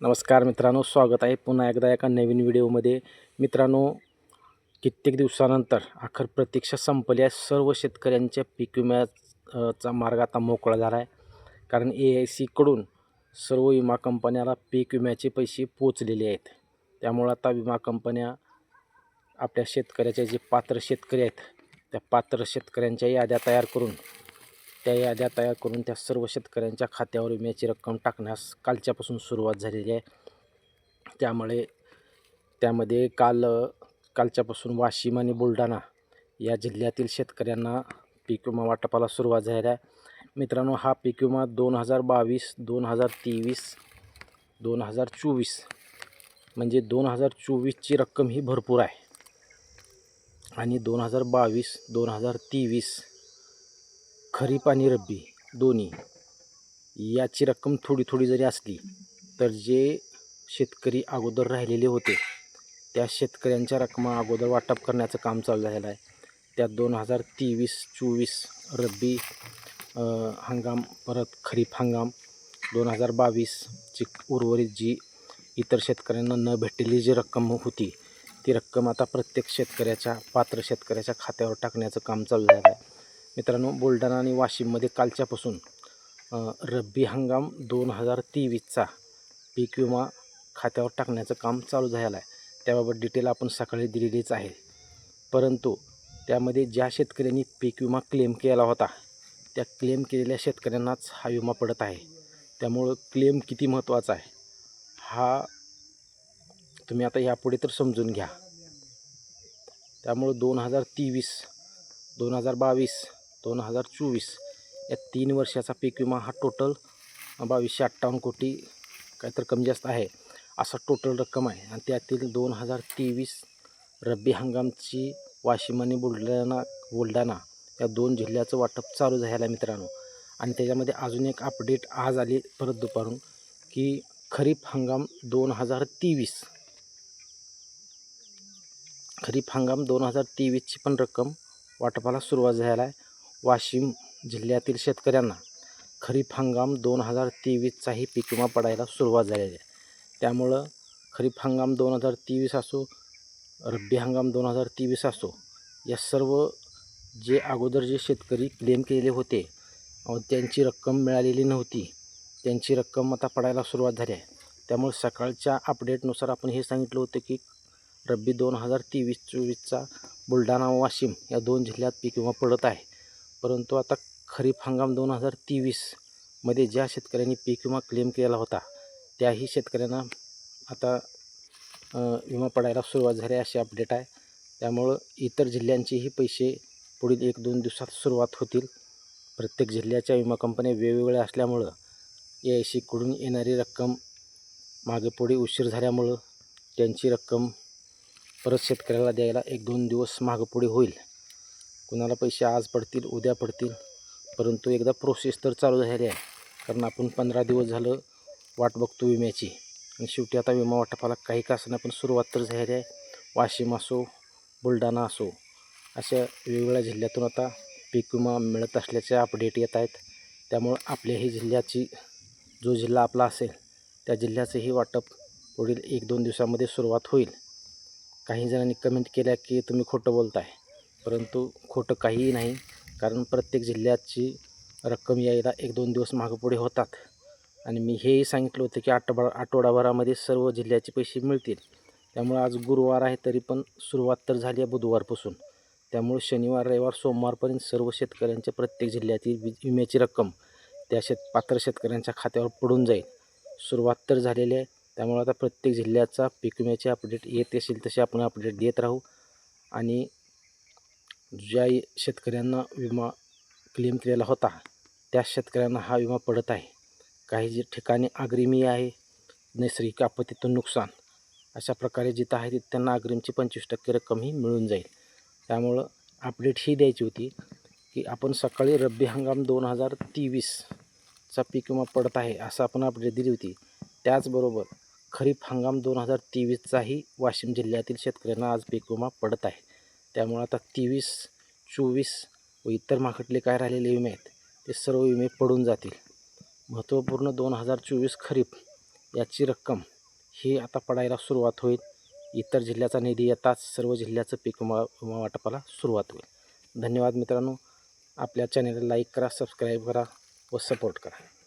नमस्कार मित्रांनो स्वागत आहे पुन्हा एकदा एका नवीन व्हिडिओमध्ये. मित्रांनो कित्येक दिवसानंतर अखेर प्रतीक्षा संपली आहे. सर्व शेतकऱ्यांच्या पीक विम्याचा मार्ग आता मोकळा झाला आहे. कारण ए आय सीकडून सर्व विमा कंपन्याला पीक विम्याचे पैसे पोचलेले आहेत. त्यामुळं आता विमा कंपन्या आपल्या शेतकऱ्याचे जे पात्र शेतकरी आहेत त्या पात्र शेतकऱ्यांच्या याद्या तयार करून त्या याद्या तयार करून त्या सर्व शेतकऱ्यांच्या खात्यावर विम्याची रक्कम टाकण्यास कालच्यापासून सुरुवात झालेली आहे. त्यामुळे त्यामध्ये काल कालच्यापासून वाशिम आणि बुलढाणा या जिल्ह्यातील शेतकऱ्यांना पीक विमा वाटपाला सुरुवात झाली आहे. मित्रांनो हा पीक विमा दोन हजार बावीस दोन हजार तेवीस दोन हजार चोवीस म्हणजे दोन हजार चोवीसची रक्कम ही भरपूर आहे. आणि दोन हजार बावीस दोन हजार तेवीस खरीप आणि रब्बी दोन्ही याची रक्कम थोडी थोडी जरी असली तर जे शेतकरी अगोदर राहिलेले होते त्या शेतकऱ्यांच्या रकमा अगोदर वाटप करण्याचं काम चालू झालेलं आहे. त्यात दोन हजार तेवीस चोवीस रब्बी हंगाम परत खरीप हंगाम दोन हजार बावीसची उर्वरित जी इतर शेतकऱ्यांना न भेटलेली जी रक्कम होती ती रक्कम आता प्रत्येक शेतकऱ्याच्या पात्र शेतकऱ्याच्या खात्यावर टाकण्याचं काम चालू झालं आहे. मित्रांनो बुलढाणा आणि वाशिममध्ये कालच्यापासून रब्बी हंगाम दोन हजार तेवीसचा पीक विमा खात्यावर टाकण्याचं काम चालू झालेलं आहे. त्याबाबत डिटेल आपण सकाळी दिलेलीच आहे. परंतु त्यामध्ये ज्या शेतकऱ्यांनी पीक विमा क्लेम केला होता त्या क्लेम केलेल्या शेतकऱ्यांनाच हा विमा पडत आहे. त्यामुळं क्लेम किती महत्त्वाचा आहे हा तुम्ही आता यापुढे तर समजून घ्या. त्यामुळं दोन हजार तेवीस दोन हजार बावीस दोन हजार चोवीस. या तीन वर्षाचा पीक विमा हा टोटल बावीसशे अठ्ठावन्न कोटी काहीतरी कमी जास्त आहे. असा टोटल रक्कम आहे. आणि त्यातील दोन हजार तेवीस रब्बी हंगामची वाशिम आणि बुलढाणा बुलढाणा या दोन जिल्ह्याचं वाटप चालू झालं आहे मित्रांनो. आणि त्याच्यामध्ये अजून एक अपडेट आज आली परत दुपारून की खरीप हंगाम दोन हजार तेवीस. खरीप हंगाम दोन हजार तेवीसची पण रक्कम वाटपाला सुरुवात झाला आहे. वाशिम जिल्ह्यातील शेतकऱ्यांना खरीप हंगाम दोन हजार तेवीसचाही पीक विमा पडायला सुरुवात झालेली आहे. त्यामुळं खरीप हंगाम दोन हजार तेवीस असो रब्बी हंगाम दोन हजार तेवीस असो या सर्व जे अगोदर जे शेतकरी क्लेम केलेले होते त्यांची रक्कम मिळालेली नव्हती. त्यांची रक्कम आता पडायला सुरुवात झाली आहे. त्यामुळे सकाळच्या अपडेटनुसार आपण हे सांगितलं होतं की रब्बी दोन हजार तेवीस चोवीसचा बुलढाणा वाशिम या दोन जिल्ह्यात पीक विमा पडत आहे. परंतु आता खरीप हंगाम दोन हजार तेवीसमध्ये ज्या शेतकऱ्यांनी पीक विमा क्लेम केला होता त्याही शेतकऱ्यांना आता विमा पडायला सुरुवात झाली अशी अपडेट आहे. त्यामुळं इतर जिल्ह्यांचेही पैसे पुढील एक दोन दिवसात सुरुवात होतील. प्रत्येक जिल्ह्याच्या विमा कंपन्या वेगवेगळ्या असल्यामुळं ए आय सीकडून येणारी रक्कम मागे पुढे उशीर झाल्यामुळं त्यांची रक्कम परत शेतकऱ्याला द्यायला एक दोन दिवस मागं पुढे होईल. कुणाला पैसे आज पडतील उद्या पडतील. परंतु एकदा प्रोसेस तर चालू झाली आहे कारण आपण पंधरा दिवस झालं वाट बघतो विम्याची. आणि शेवटी आता विमा वाटपाला काही का पण सुरुवात तर झाली आहे वाशिम असो बुलढाणा असो अशा वेगवेगळ्या जिल्ह्यातून आता पीक विमा मिळत असल्याचे अपडेट येत आहेत. त्यामुळं आपल्याही जिल्ह्याची जो जिल्हा आपला असेल त्या जिल्ह्याचंही वाटप पुढील एक दोन दिवसामध्ये सुरुवात होईल. काही जणांनी कमेंट केल्या की तुम्ही खोटं बोलताय. परंतु खोटं काहीही नाही कारण प्रत्येक जिल्ह्याची रक्कम यायला एक दोन दिवस मागपुढे होतात. आणि मी हेही सांगितलं होतं की आठवडा आठवडाभरामध्ये सर्व जिल्ह्याचे पैसे मिळतील. त्यामुळे आज गुरुवार आहे तरी पण सुरुवात तर झाली आहे बुधवारपासून. त्यामुळे शनिवार रविवार सोमवारपर्यंत सर्व शेतकऱ्यांच्या प्रत्येक जिल्ह्यातील वि- विम्याची रक्कम त्या शेत पात्र शेतकऱ्यांच्या खात्यावर पडून जाईल. सुरुवात तर झालेली आहे. त्यामुळे आता प्रत्येक जिल्ह्याचा पीक विम्याचे अपडेट येत असेल तसे आपण अपडेट देत राहू. आणि ज्या शेतकऱ्यांना विमा क्लेम केलेला होता त्या शेतकऱ्यांना हा विमा पडत आहे. काही जे ठिकाणी अग्रिमी आहे नैसर्गिक आपत्तीतून नुकसान अशा प्रकारे जिथं आहे तिथं त्यांना अग्रिमची पंचवीस टक्के रक्कमही मिळून जाईल. त्यामुळं अपडेट ही द्यायची होती की आपण सकाळी रब्बी हंगाम दोन हजार तेवीसचा पीक विमा पडत आहे असं आपण अपडेट दिली होती. त्याचबरोबर खरीप हंगाम दोन हजार तेवीसचाही वाशिम जिल्ह्यातील शेतकऱ्यांना आज पीक विमा पडत आहे. त्यामुळं आता तेवीस चोवीस व इतर माकडले काय राहिलेले विमे आहेत ते सर्व विमे पडून जातील. महत्त्वपूर्ण दोन हजार चोवीस खरीप याची रक्कम ही आता पडायला सुरुवात होईल. इतर जिल्ह्याचा निधी येताच सर्व जिल्ह्याचं पीक विमा विमा वाटपाला सुरुवात होईल. धन्यवाद मित्रांनो. आपल्या चॅनेलला लाईक करा सबस्क्राईब करा व सपोर्ट करा.